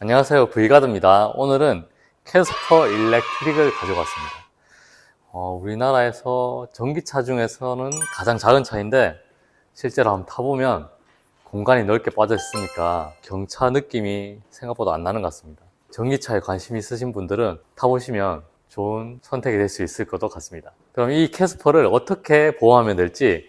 안녕하세요. 브이가드입니다. 오늘은 캐스퍼 일렉트릭을 가져왔습니다. 어, 우리나라에서 전기차 중에서는 가장 작은 차인데 실제로 한번 타보면 공간이 넓게 빠져 있으니까 경차 느낌이 생각보다 안 나는 것 같습니다. 전기차에 관심 있으신 분들은 타보시면 좋은 선택이 될 수 있을 것도 같습니다. 그럼 이 캐스퍼를 어떻게 보호하면 될지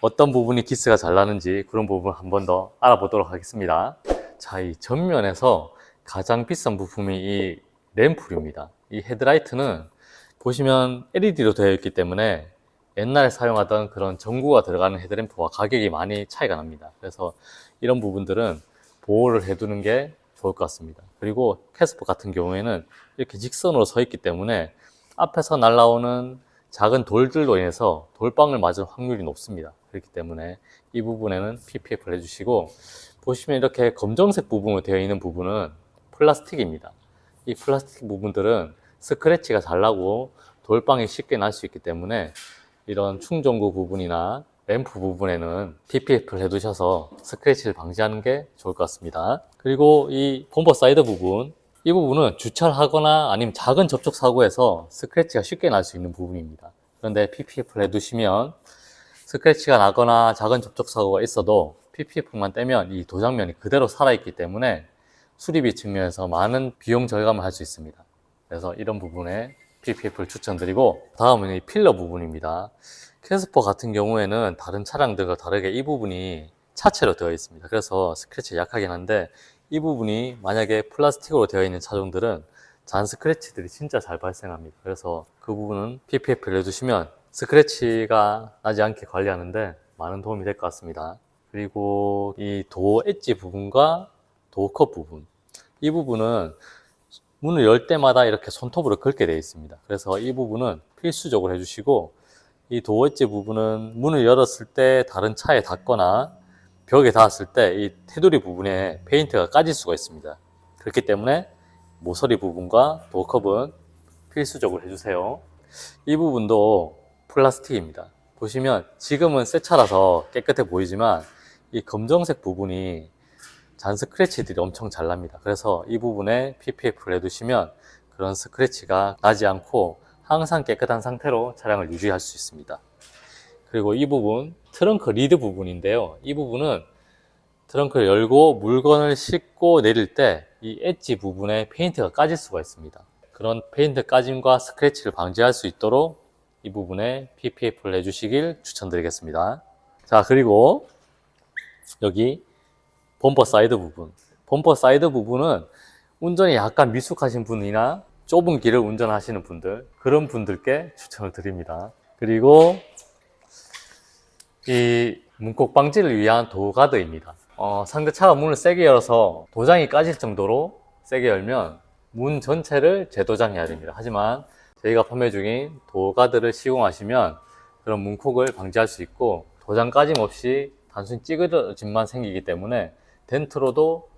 어떤 부분이 기스가 잘 나는지 그런 부분 한번 더 알아보도록 하겠습니다. 자, 이 전면에서 가장 비싼 부품이 이 램프입니다. 이 헤드라이트는 보시면 LED로 되어 있기 때문에 옛날에 사용하던 그런 전구가 들어가는 헤드램프와 가격이 많이 차이가 납니다. 그래서 이런 부분들은 보호를 해두는 게 좋을 것 같습니다. 그리고 캐스퍼 같은 경우에는 이렇게 직선으로 서 있기 때문에 앞에서 날라오는 작은 돌들로 인해서 돌방을 맞을 확률이 높습니다. 그렇기 때문에 이 부분에는 PPF를 해주시고 보시면 이렇게 검정색 부분으로 되어 있는 부분은 플라스틱입니다. 이 플라스틱 부분들은 스크래치가 잘 나고 돌방이 쉽게 날 수 있기 때문에 이런 충전구 부분이나 램프 부분에는 PPF를 해두셔서 스크래치를 방지하는 게 좋을 것 같습니다. 그리고 이 범퍼 사이드 부분, 이 부분은 주차를 하거나 아니면 작은 접촉 사고에서 스크래치가 쉽게 날 수 있는 부분입니다. 그런데 PPF를 해두시면 스크래치가 나거나 작은 접촉 사고가 있어도 PPF만 떼면 이 도장면이 그대로 살아있기 때문에 수리비 측면에서 많은 비용 절감을 할 수 있습니다. 그래서 이런 부분에 PPF를 추천드리고 다음은 이 필러 부분입니다. 캐스퍼 같은 경우에는 다른 차량들과 다르게 이 부분이 차체로 되어 있습니다. 그래서 스크래치가 약하긴 한데 이 부분이 만약에 플라스틱으로 되어 있는 차종들은 잔 스크래치들이 진짜 잘 발생합니다. 그래서 그 부분은 PPF를 해주시면 스크래치가 나지 않게 관리하는데 많은 도움이 될 것 같습니다. 그리고 이 도어 엣지 부분과 도어컵 부분 이 부분은 문을 열 때마다 이렇게 손톱으로 긁게 되어 있습니다. 그래서 이 부분은 필수적으로 해주시고 이 도어 엣지 부분은 문을 열었을 때 다른 차에 닿거나 벽에 닿았을 때 이 테두리 부분에 페인트가 까질 수가 있습니다. 그렇기 때문에 모서리 부분과 도어컵은 필수적으로 해주세요. 이 부분도 플라스틱입니다. 보시면 지금은 새 차라서 깨끗해 보이지만 이 검정색 부분이 잔 스크래치들이 엄청 잘 납니다. 그래서 이 부분에 PPF를 해두시면 그런 스크래치가 나지 않고 항상 깨끗한 상태로 차량을 유지할 수 있습니다. 그리고 이 부분 트렁크 리드 부분인데요. 이 부분은 트렁크를 열고 물건을 싣고 내릴 때 이 엣지 부분에 페인트가 까질 수가 있습니다. 그런 페인트 까짐과 스크래치를 방지할 수 있도록 이 부분에 PPF를 해주시길 추천드리겠습니다. 자, 그리고 여기 범퍼 사이드 부분. 범퍼 사이드 부분은 운전이 약간 미숙하신 분이나 좁은 길을 운전하시는 분들, 그런 분들께 추천을 드립니다. 그리고 이 문콕 방지를 위한 도어가드입니다. 어, 상대 차가 문을 세게 열어서 도장이 까질 정도로 세게 열면 문 전체를 재도장해야 됩니다. 하지만 저희가 판매 중인 도어가드를 시공하시면 그런 문콕을 방지할 수 있고 도장 까짐 없이 단순히 찌그러짐만 생기기 때문에 덴트로도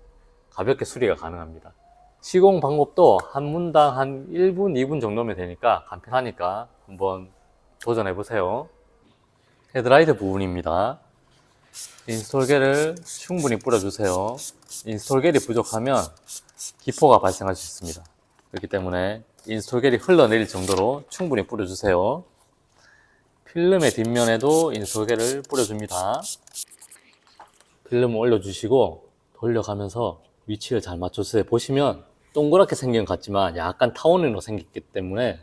가볍게 수리가 가능합니다. 시공 방법도 한 문당 한 1분, 2분 정도면 되니까 간편하니까 한번 도전해 보세요. 헤드라이트 부분입니다. 인스톨겔을 충분히 뿌려주세요. 인스톨겔이 부족하면 기포가 발생할 수 있습니다. 그렇기 때문에 인스톨겔이 흘러내릴 정도로 충분히 뿌려주세요. 필름의 뒷면에도 인스톨겔을 뿌려줍니다. 필름을 올려주시고 돌려가면서 위치를 잘 맞춰주세요. 보시면 동그랗게 생긴 것 같지만 약간 타원으로 생겼기 때문에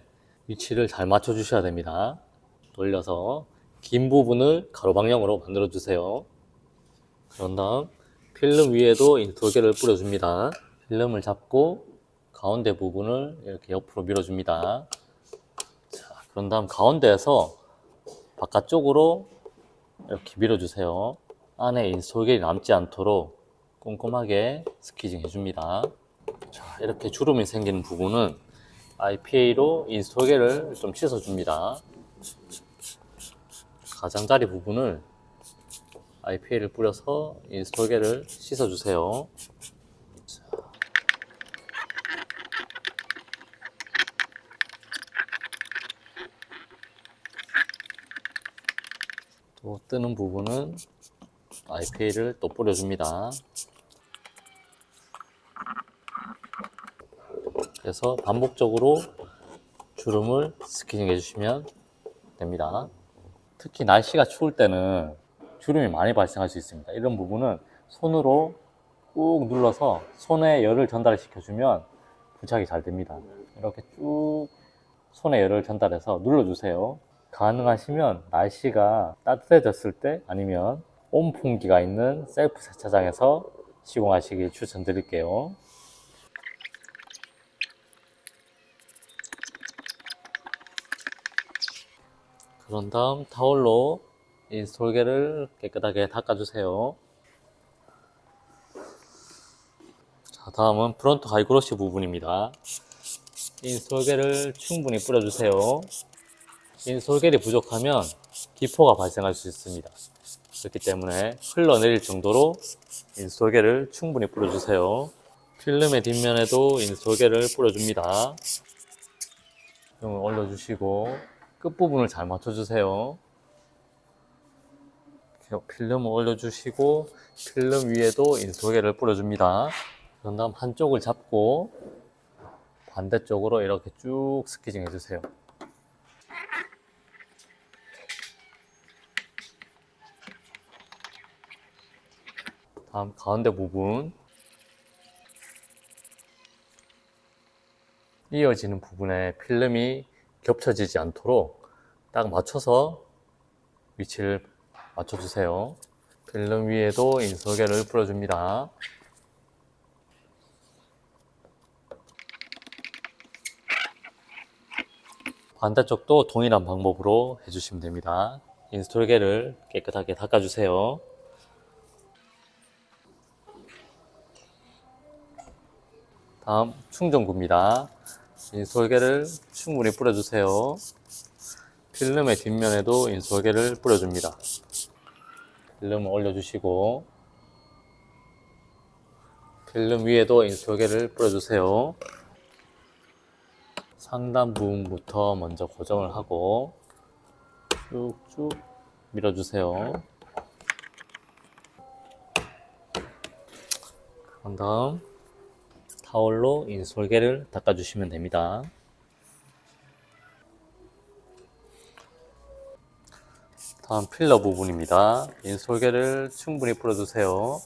위치를 잘 맞춰 주셔야 됩니다. 돌려서 긴 부분을 가로 방향으로 만들어 주세요. 그런 다음 필름 위에도 인톨게를 뿌려줍니다. 필름을 잡고 가운데 부분을 이렇게 옆으로 밀어줍니다. 자, 그런 다음 가운데에서 바깥쪽으로 이렇게 밀어주세요. 안에 인솔겔이 남지 않도록 꼼꼼하게 스키징 해줍니다. 자, 이렇게 주름이 생기는 부분은 IPA로 인솔겔을 좀 씻어줍니다. 가장자리 부분을 IPA를 뿌려서 인스톨게를 씻어주세요. 자. 또 뜨는 부분은 IPA를 또 뿌려줍니다. 그래서 반복적으로 주름을 스키징 해주시면 됩니다. 특히 날씨가 추울 때는 주름이 많이 발생할 수 있습니다. 이런 부분은 손으로 꾹 눌러서 손에 열을 전달시켜주면 부착이 잘 됩니다. 이렇게 쭉 손에 열을 전달해서 눌러주세요. 가능하시면 날씨가 따뜻해졌을 때 아니면 온풍기가 있는 셀프 세차장에서 시공하시길 추천드릴게요. 그런 다음 타올로 인스톨게를 깨끗하게 닦아주세요. 자, 다음은 프론트 가이그로시 부분입니다. 인솔겔을 충분히 뿌려주세요. 인솔겔이 부족하면 기포가 발생할 수 있습니다. 그렇기 때문에 흘러내릴 정도로 인솔겔을 충분히 뿌려주세요. 필름의 뒷면에도 인솔겔을 뿌려줍니다. 이걸 올려주시고 끝부분을 잘 맞춰주세요. 필름을 올려주시고 필름 위에도 인솔겔을 뿌려줍니다. 그런 다음 한쪽을 잡고 반대쪽으로 이렇게 쭉 스키징 해주세요. 다음 가운데 부분 이어지는 부분에 필름이 겹쳐지지 않도록 딱 맞춰서 위치를 맞춰주세요. 필름 위에도 인솔개를 뿌려줍니다. 반대쪽도 동일한 방법으로 해주시면 됩니다. 인스톨게를 깨끗하게 닦아주세요. 다음 충전구입니다. 인솔게를 충분히 뿌려주세요. 필름의 뒷면에도 인솔게를 뿌려줍니다. 필름을 올려주시고 필름 위에도 인솔게를 뿌려주세요. 상단 부분부터 먼저 고정을 하고 쭉쭉 밀어주세요. 그런 다음 타월로 인솔개를 닦아주시면 됩니다. 다음 필러 부분입니다. 인솔개를 충분히 뿌려주세요.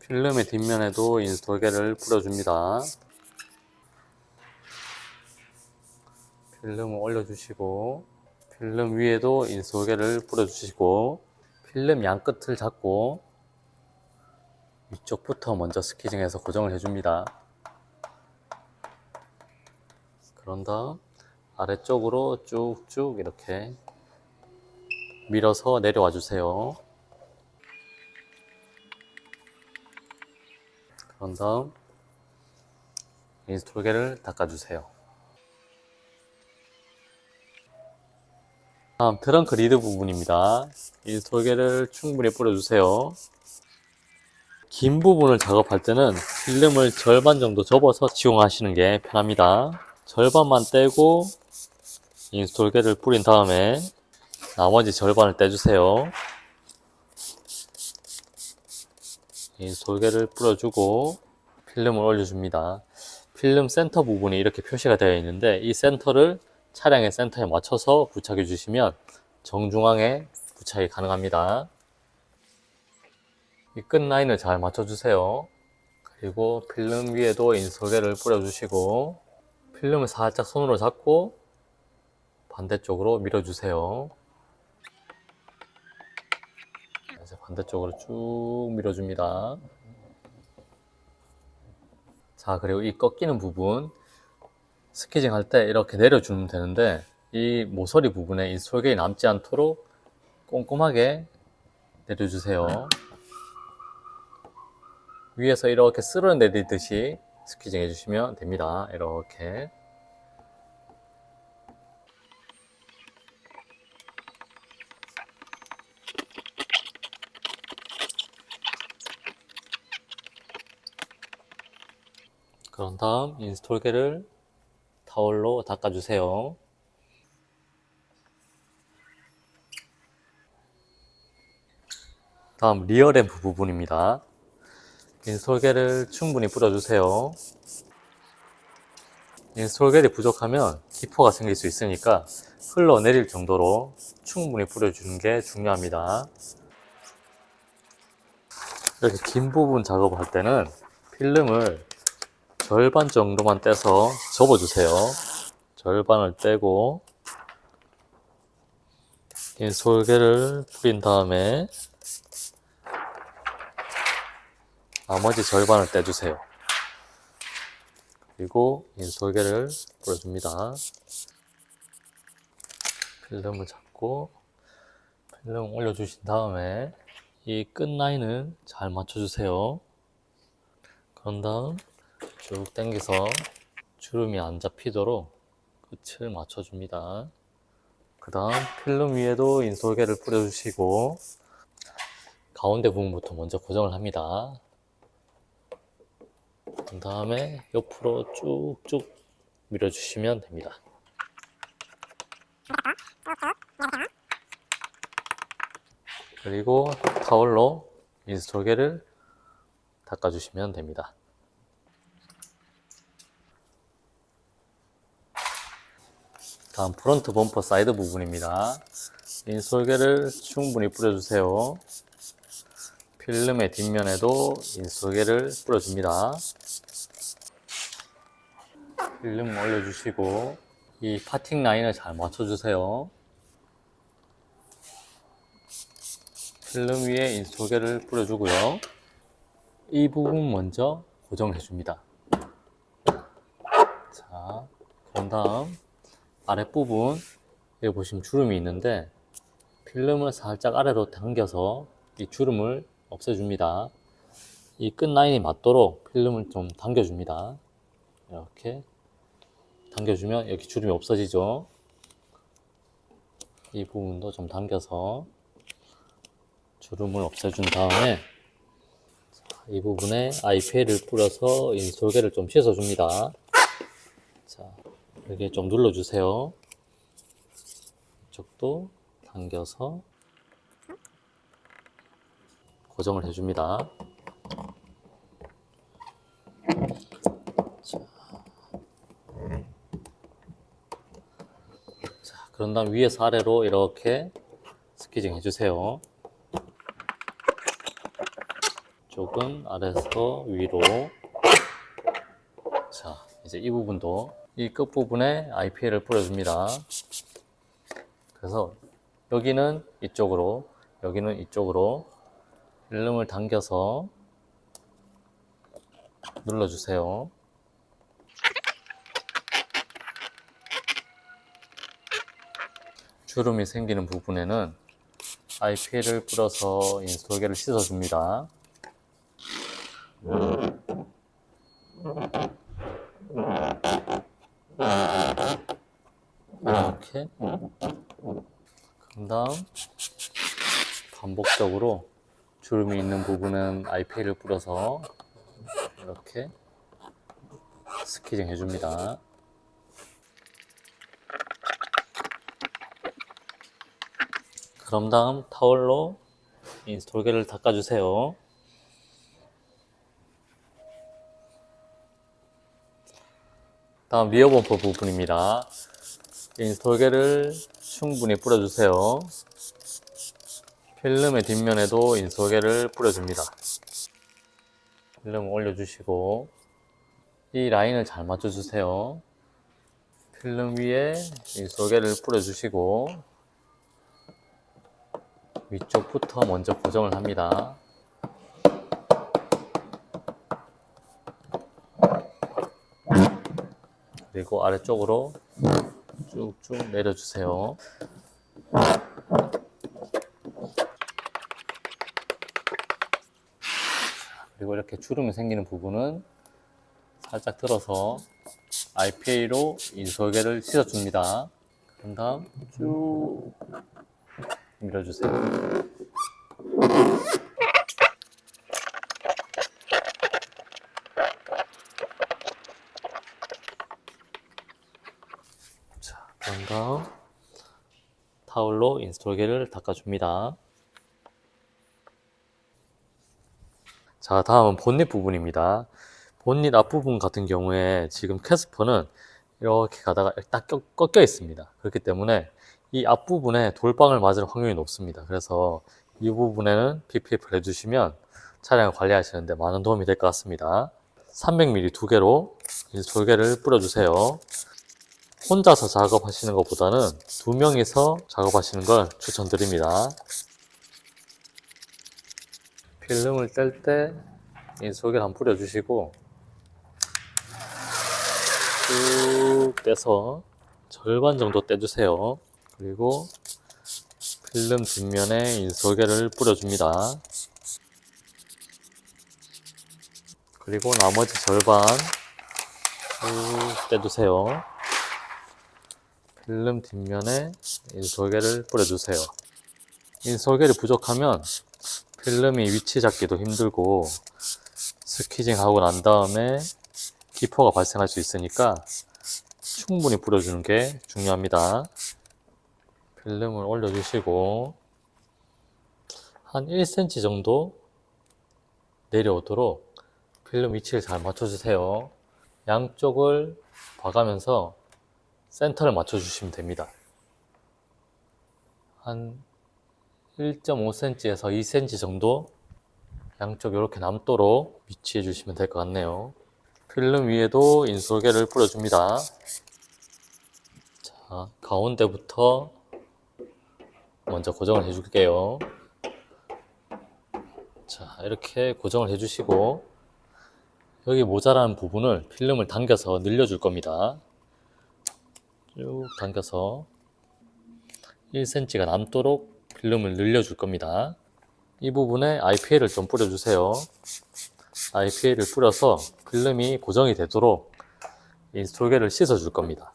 필름의 뒷면에도 인솔개를 뿌려줍니다. 필름을 올려주시고 필름 위에도 인솔개를 뿌려주시고 필름 양 끝을 잡고 위쪽부터 먼저 스키징해서 고정을 해줍니다. 그런 다음 아래쪽으로 쭉쭉 이렇게 밀어서 내려와 주세요. 그런 다음 인스톨게를 닦아주세요. 다음 트렁크 리드 부분입니다. 인스톨게를 충분히 뿌려주세요. 긴 부분을 작업할 때는 필름을 절반 정도 접어서 지용하시는 게 편합니다. 절반만 떼고 인스톨게를 뿌린 다음에 나머지 절반을 떼주세요. 인스톨게를 뿌려주고 필름을 올려줍니다. 필름 센터 부분이 이렇게 표시가 되어 있는데 이 센터를 차량의 센터에 맞춰서 부착해 주시면 정중앙에 부착이 가능합니다. 이 끝 라인을 잘 맞춰주세요. 그리고 필름 위에도 인솔개를 뿌려주시고 필름을 살짝 손으로 잡고 반대쪽으로 밀어주세요. 이제 반대쪽으로 쭉 밀어줍니다. 자, 그리고 이 꺾이는 부분 스키징 할 때 이렇게 내려주면 되는데 이 모서리 부분에 인솔개이 남지 않도록 꼼꼼하게 내려주세요. 위에서 이렇게 쓸어내리듯이 스키징 해주시면 됩니다. 이렇게. 그런 다음 인스톨게를 타월로 닦아주세요. 다음 리어램프 부분입니다. 인솔개를 충분히 뿌려주세요. 인스톨겔이 부족하면 기포가 생길 수 있으니까 흘러내릴 정도로 충분히 뿌려주는 게 중요합니다. 이렇게 긴 부분 작업할 때는 필름을 절반 정도만 떼서 접어주세요. 절반을 떼고 인솔개를 뿌린 다음에 나머지 절반을 떼주세요. 그리고 인솔개를 뿌려줍니다. 필름을 잡고 필름 올려주신 다음에 이 끝 라인을 잘 맞춰주세요. 그런 다음 쭉 당겨서 주름이 안 잡히도록 끝을 맞춰줍니다. 그 다음 필름 위에도 인솔개를 뿌려주시고 가운데 부분부터 먼저 고정을 합니다. 그 다음에 옆으로 쭉쭉 밀어주시면 됩니다. 그리고 타월로 인스톨개를 닦아주시면 됩니다. 다음 프론트 범퍼 사이드 부분입니다. 인솔개를 충분히 뿌려주세요. 필름의 뒷면에도 인솔개를 뿌려줍니다. 필름 올려주시고 이 파팅 라인을 잘 맞춰주세요. 필름 위에 인솔개를 뿌려주고요. 이 부분 먼저 고정해 줍니다. 자, 그런 다음 아랫부분 여기 보시면 주름이 있는데 필름을 살짝 아래로 당겨서 이 주름을 없애줍니다. 이 끝 라인이 맞도록 필름을 좀 당겨줍니다. 이렇게 당겨주면 여기 주름이 없어지죠. 이 부분도 좀 당겨서 주름을 없애준 다음에 이 부분에 IPL을 뿌려서 인솔개를 좀 씻어줍니다. 자, 이렇게 좀 눌러주세요. 이쪽도 당겨서 고정을 해줍니다. 그런 다음 위에서 아래로 이렇게 스키징 해주세요. 쪽은 아래에서 위로. 자, 이제 이 부분도 이 끝부분에 IPL을 뿌려줍니다. 그래서 여기는 이쪽으로, 여기는 이쪽으로 필름을 당겨서 눌러주세요. 주름이 생기는 부분에는 IPL을 뿌려서 인스톨개를 씻어줍니다. 이렇게 그 다음 반복적으로 주름이 있는 부분은 IPL을 뿌려서 이렇게 스키징 해줍니다. 그럼 다음 타월로 인스톨개를 닦아주세요. 다음 리어 범퍼 부분입니다. 인스톨개를 충분히 뿌려주세요. 필름의 뒷면에도 인솔개를 뿌려줍니다. 필름 올려주시고 이 라인을 잘 맞춰주세요. 필름 위에 인솔개를 뿌려주시고 위쪽부터 먼저 고정을 합니다. 그리고 아래쪽으로 쭉쭉 내려주세요. 그리고 이렇게 주름이 생기는 부분은 살짝 들어서 RPA로 인솔개를 씻어줍니다. 그런 다음 쭉 밀어주세요. 자, 그런 다음 타올로 인스톨개를 닦아줍니다. 자, 다음은 본닛 부분입니다. 본닛 앞부분 같은 경우에 지금 캐스퍼는 이렇게 가다가 딱 꺾- 꺾여 있습니다. 그렇기 때문에 이 앞부분에 돌방을 맞을 확률이 높습니다. 그래서 이 부분에는 PPF를 해주시면 차량을 관리하시는데 많은 도움이 될 것 같습니다. 300mm 두 개로 이 돌개를 뿌려주세요. 혼자서 작업하시는 것보다는 두 명이서 작업하시는 걸 추천드립니다. 필름을 뗄때 인솔개를 한번 뿌려주시고 쭉 떼서 절반 정도 떼주세요. 그리고 필름 뒷면에 인솔개를 뿌려줍니다. 그리고 나머지 절반 쭉 떼주세요. 필름 뒷면에 인솔개를 뿌려주세요. 인솔개를 부족하면 필름이 위치 잡기도 힘들고 스키징 하고 난 다음에 기포가 발생할 수 있으니까 충분히 뿌려주는 게 중요합니다. 필름을 올려주시고 한 1cm 정도 내려오도록 필름 위치를 잘 맞춰주세요. 양쪽을 봐가면서 센터를 맞춰주시면 됩니다. 한 1.5cm에서 2cm 정도 양쪽 이렇게 남도록 위치해 주시면 될 것 같네요. 필름 위에도 인솔개를 뿌려줍니다. 자, 가운데부터 먼저 고정을 해줄게요. 자, 이렇게 고정을 해주시고 여기 모자란 부분을 필름을 당겨서 늘려줄 겁니다. 쭉 당겨서 1cm가 남도록 필름을 늘려줄 겁니다. 이 부분에 IPA를 좀 뿌려주세요. IPA를 뿌려서 필름이 고정이 되도록 인스톨게를 씻어줄 겁니다.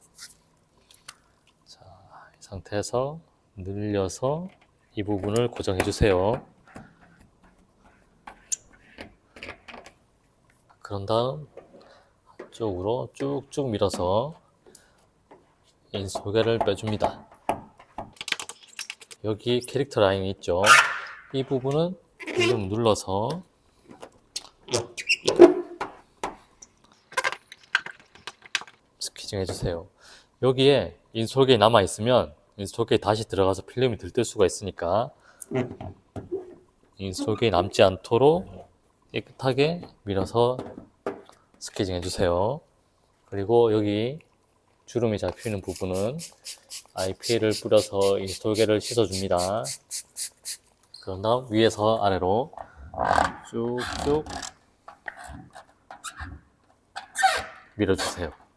자, 이 상태에서 늘려서 이 부분을 고정해 주세요. 그런 다음 한쪽으로 쭉쭉 밀어서 인솔개를 빼줍니다. 여기 캐릭터 라인이 있죠. 이 부분은 필름 눌러서 스키징 해주세요. 여기에 인솔게이 남아 있으면 인솔게이 다시 들어가서 필름이 들뜰 수가 있으니까 인솔게이 남지 않도록 깨끗하게 밀어서 스키징 해주세요. 그리고 여기 주름이 잡히는 부분은 IPA를 뿌려서 인스톨게를 씻어줍니다. 그런 다음 위에서 아래로 쭉쭉 밀어주세요.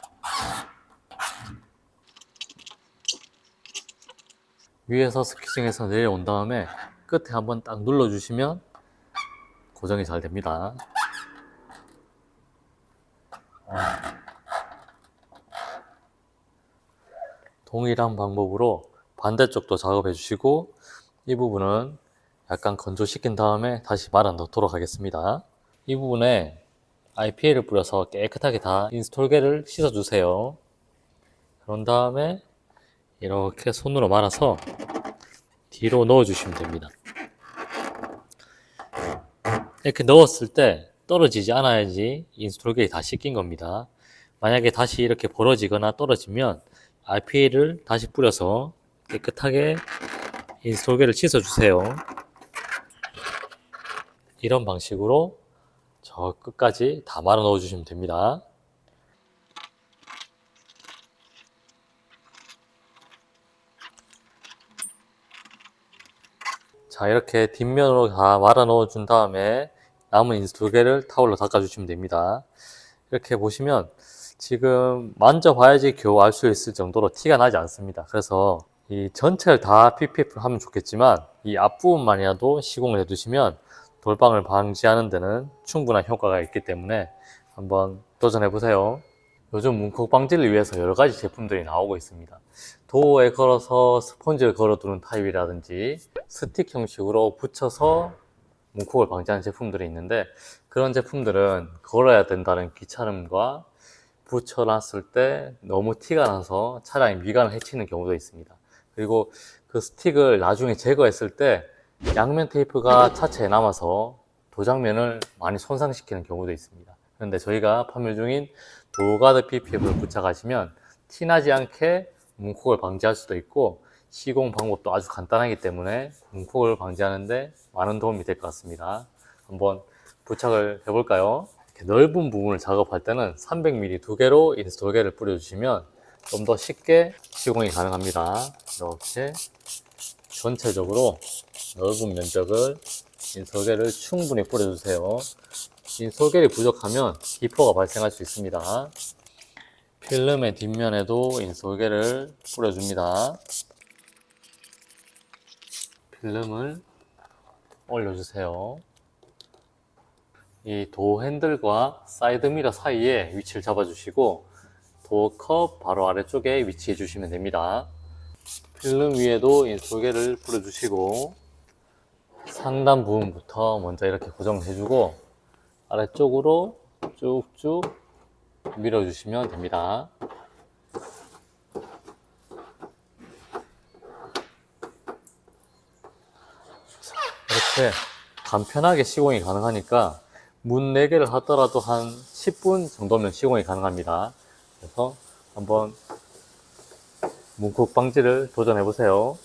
위에서 스키징해서 내려온 다음에 끝에 한번 딱 눌러주시면 고정이 잘 됩니다. 동일한 방법으로 반대쪽도 작업해 주시고 이 부분은 약간 건조시킨 다음에 다시 말아 넣도록 하겠습니다. 이 부분에 IPA를 뿌려서 깨끗하게 다 인스톨게를 씻어 주세요. 그런 다음에 이렇게 손으로 말아서 뒤로 넣어 주시면 됩니다. 이렇게 넣었을 때 떨어지지 않아야지 인스톨 게이 다 씻긴 겁니다. 만약에 다시 이렇게 벌어지거나 떨어지면 RPA를 다시 뿌려서 깨끗하게 인스톨게를 씻어주세요. 이런 방식으로 저 끝까지 다 말아 넣어주시면 됩니다. 자, 이렇게 뒷면으로 다 말아 넣어 준 다음에 남은 인스톨게를 타올로 닦아 주시면 됩니다. 이렇게 보시면 지금 만져봐야지 겨우 알 수 있을 정도로 티가 나지 않습니다. 그래서 이 전체를 다 PPF를 하면 좋겠지만 이 앞부분만이라도 시공을 해두시면 돌방을 방지하는 데는 충분한 효과가 있기 때문에 한번 도전해 보세요. 요즘 문콕 방지를 위해서 여러 가지 제품들이 나오고 있습니다. 도어에 걸어서 스펀지를 걸어두는 타입이라든지 스틱 형식으로 붙여서 문콕을 방지하는 제품들이 있는데 그런 제품들은 걸어야 된다는 귀찮음과 붙여놨을 때 너무 티가 나서 차량의 미간을 해치는 경우도 있습니다. 그리고 그 스틱을 나중에 제거했을 때 양면 테이프가 차체에 남아서 도장면을 많이 손상시키는 경우도 있습니다. 그런데 저희가 판매 중인 노가드 PPF를 부착하시면 티나지 않게 문콕을 방지할 수도 있고 시공 방법도 아주 간단하기 때문에 문콕을 방지하는데 많은 도움이 될 것 같습니다. 한번 부착을 해볼까요? 넓은 부분을 작업할 때는 300mm 두 개로 인스톨게를 뿌려주시면 좀 더 쉽게 시공이 가능합니다. 이렇게 전체적으로 넓은 면적을 인솔겔을 충분히 뿌려주세요. 인솔겔이 부족하면 기포가 발생할 수 있습니다. 필름의 뒷면에도 인솔겔을 뿌려줍니다. 필름을 올려주세요. 이 도 핸들과 사이드 미러 사이에 위치를 잡아주시고 도 컵 바로 아래쪽에 위치해 주시면 됩니다. 필름 위에도 인솔게를 뿌려주시고 상단 부분부터 먼저 이렇게 고정해주고 아래쪽으로 쭉쭉 밀어주시면 됩니다. 이렇게 간편하게 시공이 가능하니까 문 4개를 하더라도 한 10분 정도면 시공이 가능합니다. 그래서 한번 문콕 방지를 도전해 보세요.